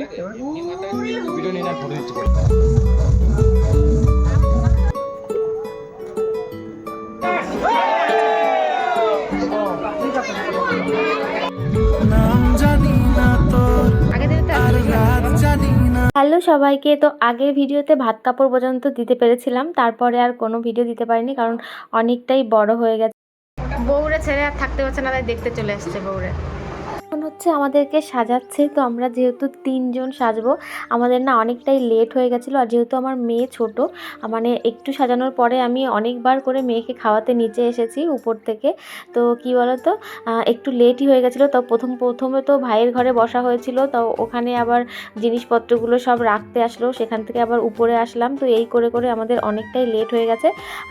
দিই এবার ভিডিও নিয়ে না ফটো দিচ্ছি হ্যালো সবাইকে তো আগের ভিডিওতে ভাত কাপড় পর্যন্ত দিতে পেরেছিলাম তারপরে আর কোনো ভিডিও দিতে পারিনি কারণ অনেকটাই বড় হয়ে গেছে। বউরে ছেড়ে আর থাকতে পারছে না তাই দেখতে চলে আসছে বউরে। হচ্ছে আমাদেরকে সাজাচ্ছে। তো আমরা যেহেতু তিনজন সাজবো, আমাদের না অনেকটাই লেট হয়ে গেছিল। আর যেহেতু আমার মেয়ে ছোট মানে একটু সাজানোর পরে আমি অনেকবার করে মেয়েকে খাওয়াতে নিচে এসেছি উপর থেকে। তো কি বলতো একটু লেটই হয়ে গেছিল। তো প্রথম, প্রথমে তো ভাইয়ের ঘরে বসা হয়েছিল। তো ওখানে আবার জিনিসপত্রগুলো সব রাখতে আসলো। সেখান থেকে আবার উপরে আসলাম। তো এই করে করে আমাদের অনেকটাই লেট হয়ে গেছে।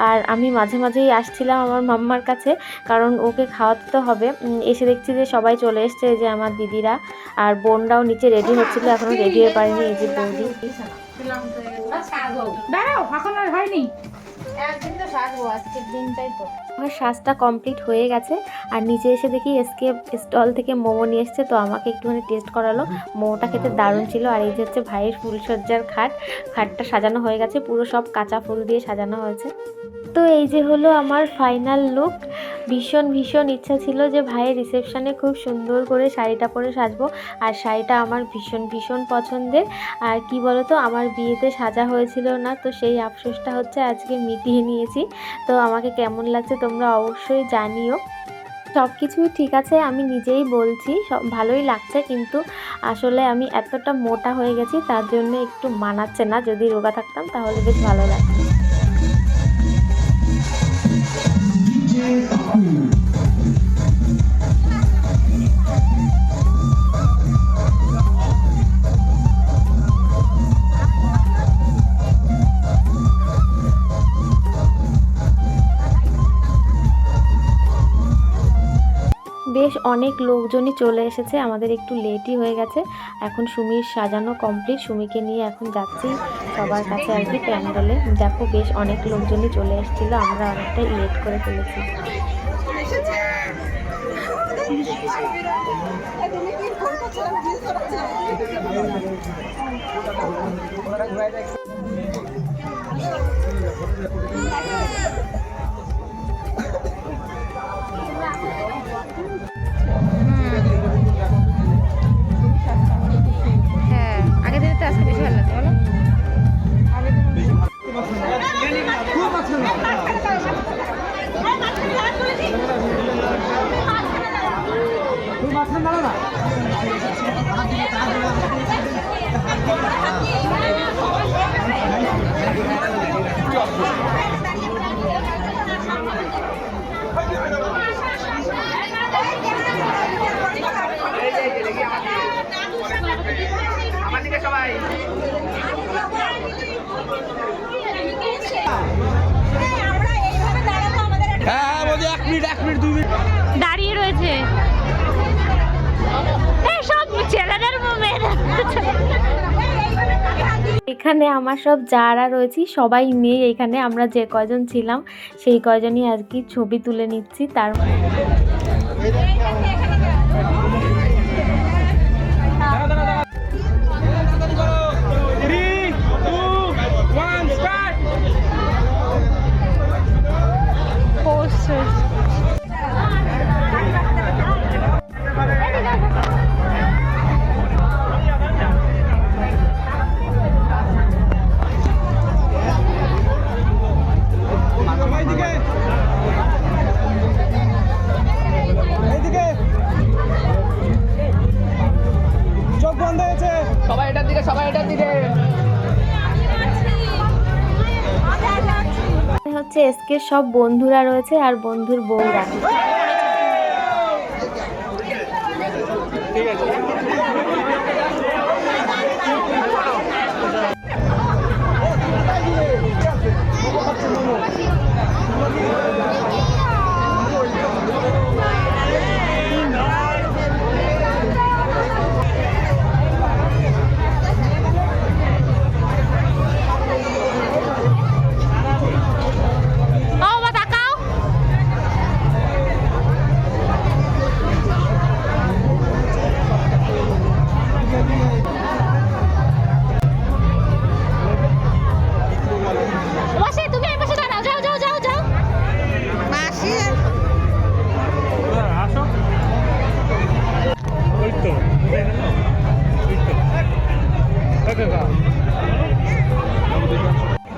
আর আমি মাঝে, মাঝেই আসছিলাম আমার মাম্মার কাছে, কারণ ওকে খাওয়াতে তো হবে। এসে দেখছি যে সবাই চলে এসছে। যে আমার দিদিরা আর বোনরাও নিচে রেডি হচ্ছিল এখনও রেডি হয়ে পারেনি এই যে বৌদি। দাঁড়াও এখন আর হয়নি। একদিন তো সাজবো আজকের দিনটাই তো। আমার সাজটা কমপ্লিট হয়ে গেছে আর নিচে এসে দেখি এসকে স্টল থেকে মোমো নিয়ে এসছে তো আমাকে একটুখানি টেস্ট করালো। মোমোটা খেতে দারুণ ছিল আর এই যে হচ্ছে ভাইয়ের ফুলসজ্জার খাট খাটটা সাজানো হয়ে গেছে পুরো সব কাঁচা ফুল দিয়ে সাজানো হয়েছে। তো এই যে হলো আমার ফাইনাল লুক ভীষণ ভীষণ ইচ্ছা ছিল যে ভাইয়ের রিসেপশানে খুব সুন্দর করে শাড়িটা পরে সাজবো। আর শাড়িটা আমার ভীষণ ভীষণ পছন্দের। আর কি বলতো, আমার বিয়েতে সাজা হয়েছিল না, তো সেই আফসোসটা হচ্ছে আজকে মিটিয়ে নিয়েছি। তো আমাকে কেমন লাগছে তোমরা অবশ্যই জানিও। সব কিছুই ঠিক আছে, আমি নিজেই বলছি, সব ভালোই লাগছে, কিন্তু আসলে আমি এতটা মোটা হয়ে গেছি, তার জন্য একটু মানাচ্ছে না, যদি রোগা থাকতাম, তাহলে বেশ ভালো লাগতো। Thank you. বেশ অনেক লোকজনই চলে এসেছে, আমাদের একটু লেটই হয়ে গেছে। এখন সুমির সাজানো কমপ্লিট সুমিকে নিয়ে এখন যাচ্ছি সবার কাছে আর কি প্যান্ডেলে। দেখো বেশ অনেক লোকজনই চলে এসেছিল, আমরা অনেকটাই লেট করে ফেলেছি। এখানে আমার সব যারা রয়েছি, সবাই নিয়ে এখানে আমরা যে কজন ছিলাম, সেই কজনই আর কি ছবি তুলে নিচ্ছি। তার সব বন্ধুরা রয়েছে আর বন্ধুর বউরা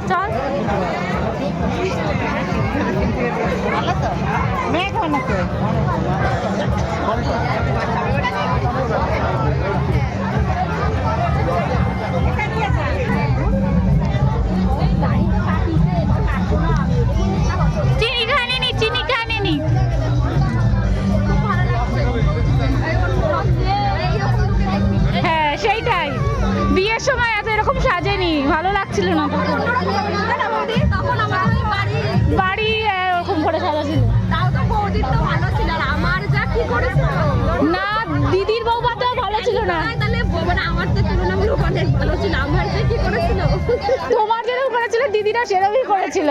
চল। মেঘ বানাতে লাগছিল না। বাড়ি এরকম করে সাজা ছিল। না দিদির বউ তো ভালো ছিল। না তোমার যেরকম করেছিল দিদিরা সেরকমই করেছিল।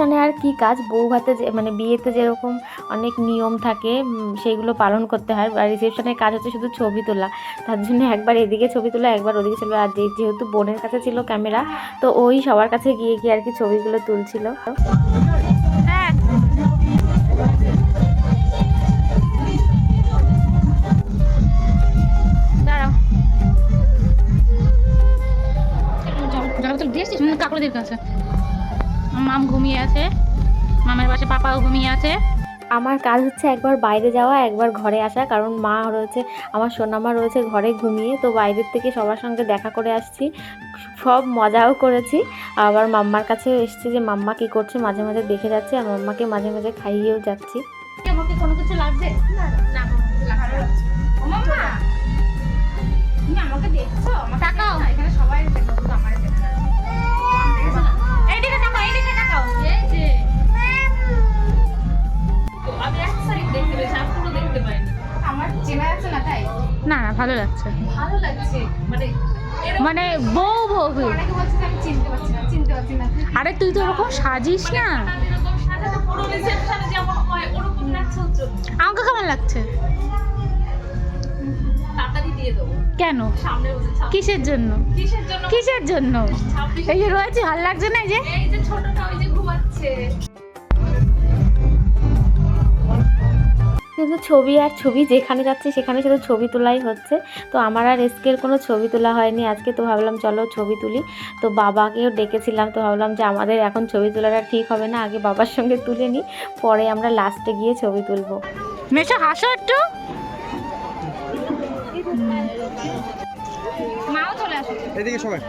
রিসেপশনে আর কি কাজ? বউ ভাতে মানে বিয়েতে যেরকম অনেক নিয়ম থাকে উম, সেইগুলো পালন করতে হয়। আর রিসেপশনের কাজ হচ্ছে শুধু ছবি তোলা। তার জন্য একবার এদিকে ছবি তোলা একবার ওদিকে ছবি আর যেহেতু বোনের কাছে ছিল ক্যামেরা তো ওই সবার কাছে গিয়ে গিয়ে আর কি ছবিগুলো তুলছিল। কাকুদের কাছে মাম ঘুমিয়ে আছে। মামের পাশে পাপাও ঘুমিয়ে আছে। আমার কাজ হচ্ছে একবার বাইরে যাওয়া একবার ঘরে আসা কারণ মা রয়েছে আমার সোনামা রয়েছে ঘরে ঘুমিয়ে তো বাইরের থেকে সবার সঙ্গে দেখা করে আসছি সব মজাও করেছি। আবার মাম্মার কাছেও এসেছি যে মাম্মা কী করছে মাঝে মাঝে দেখে যাচ্ছে আর মাম্মাকে মাঝে মাঝে খাইয়েও যাচ্ছি। আমাকে কোনো কিছু লাগবে? না মানে বউ বউ আরে তুই তো ওরকম সাজিস না। আমাকে কেমন লাগছে? কেন? কিসের জন্য? কিসের জন্য? এই যে রয়েছে ভালো লাগছে না এই যে? শুধু ছবি আর ছবি যেখানে যাচ্ছে সেখানে শুধু ছবি তোলাই হচ্ছে। তো আমার আর এসকের কোনো ছবি তোলা হয়নি। আজকে তো ভাবলাম চলো ছবি তুলি। তো বাবাকেও ডেকেছিলাম। তো ভাবলাম যে আমাদের এখন ছবি তোলাটা ঠিক হবে না। আগে বাবার সঙ্গে তুলে নিই পরে আমরা লাস্টে গিয়ে ছবি তুলবো। মেশো হাসো একটু। মাও চলে আসো এদিকে সবাই।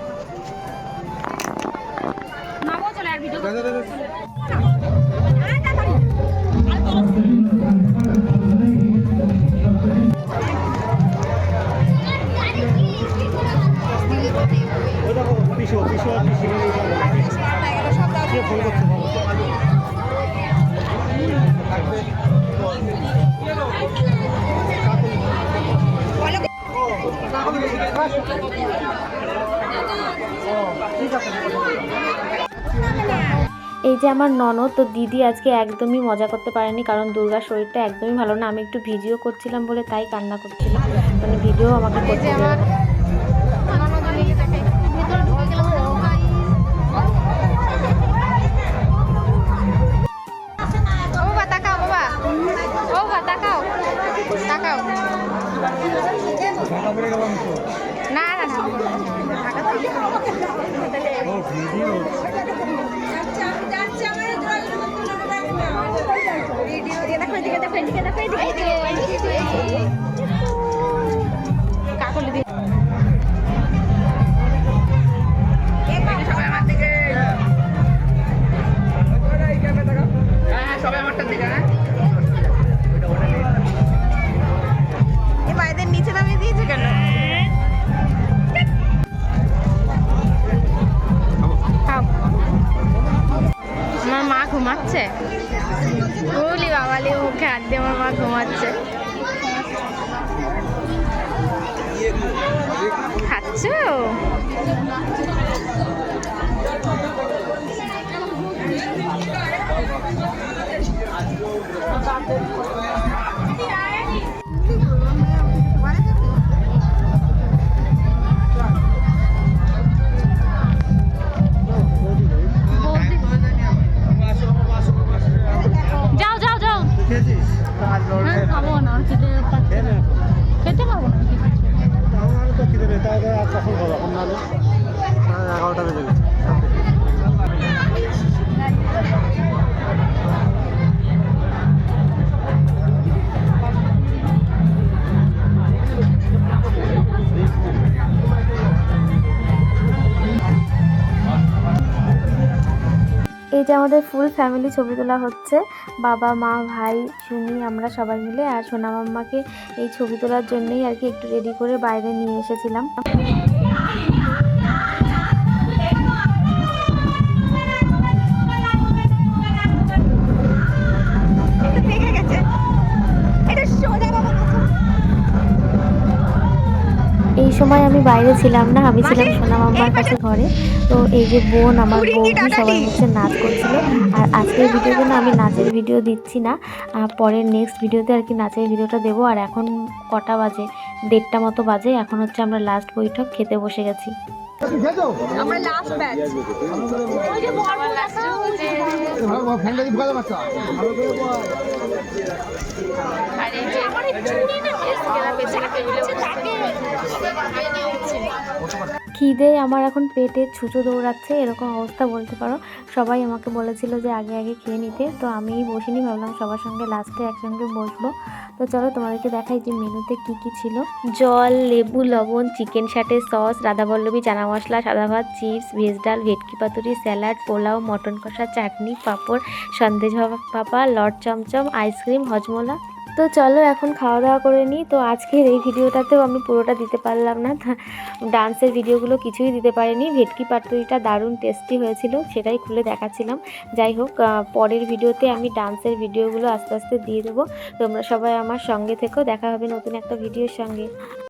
মাও চলে আর ভিডিও ফোন বলো। এই যে আমার ননদ তো দিদি আজকে একদমই মজা করতে পারেনি কারণ দুর্গার শরীরটা একদমই ভালো না আমি একটু ভিডিও করছিলাম বলে তাই কান্না করছিলাম মানে ভিডিও আমাকে করতে তাকাও ঢাকা পড়ে গেলাম দেখো এদিকে না না ও ভিডিও। ঘুমাচ্ছে? বলি বাবালি মুখে হাত দিয়ে আমার মা ঘুমাচ্ছে। খাচ্ছ? যাও যে আমাদের ফুল ফ্যামিলি ছবি তোলা হচ্ছে। বাবা, মা, ভাই, সুমি, আমরা সবাই মিলে আর সোনা মাম্মাকে এই ছবি তোলার জন্যই আর কি একটু রেডি করে বাইরে নিয়ে এসেছিলাম। সময় আমি বাইরে ছিলাম না আমি ছিলাম সোনা মাম্মার কাছে ঘরে। তো এই যে বোন আমার বৌদি সবাই হচ্ছে নাচ করছিল। আর আজকের ভিডিওতে না আমি নাচের ভিডিও দিচ্ছি না পরের নেক্সট ভিডিওতে আর কি নাচের ভিডিওটা দেবো। আর এখন কটা বাজে? দেড়টা মতো বাজে। এখন হচ্ছে আমরা লাস্ট বৈঠক খেতে বসে গেছি। আমরা লাস্ট ব্যাচ ফ্যানটা দিয়ে ঢুকাতে পারছ আর এই যে এসকেরা বেচারা টেবিলে বসে থাকে। খিদে আমার এখন পেটে ছুঁচো দৌড়াচ্ছে, এরকম অবস্থা বলতে পারো। সবাই আমাকে বলেছিল যে আগে আগে খেয়ে নিতে। তো আমি বসিনি, ভাবলাম সবার সঙ্গে লাস্টে একসঙ্গে বসবো। তো চলো তোমাদেরকে দেখাই যে মেনুতে কি কি ছিল। জল, লেবু, লবণ চিকেন শাটের সস রাধাবল্লভী চানা মশলা, সাদা ভাত চিপস ভেজ ডাল, ভেটকি পাতুরি স্যালাড পোলাও মটন কষা, চাটনি, পাঁপড়, সন্দেশ পাপা লট চমচম আইসক্রিম হজমোলা। তো চলো এখন খাওয়া দাওয়া করে নিই। তো আজকের এই ভিডিওটাতেও আমি পুরোটা দিতে পারলাম না। ডান্সের ভিডিওগুলো কিছুই দিতে পারিনি। ভেটকি পাতুরিটা দারুণ টেস্টি হয়েছিল, সেটাই খুলে দেখাচ্ছিলাম। যাই হোক পরের ভিডিওতে আমি ডান্সের ভিডিওগুলো আস্তে আস্তে দিয়ে দেবো। তোমরা সবাই আমার সঙ্গে থেকেও দেখা হবে নতুন একটা ভিডিওর সঙ্গে।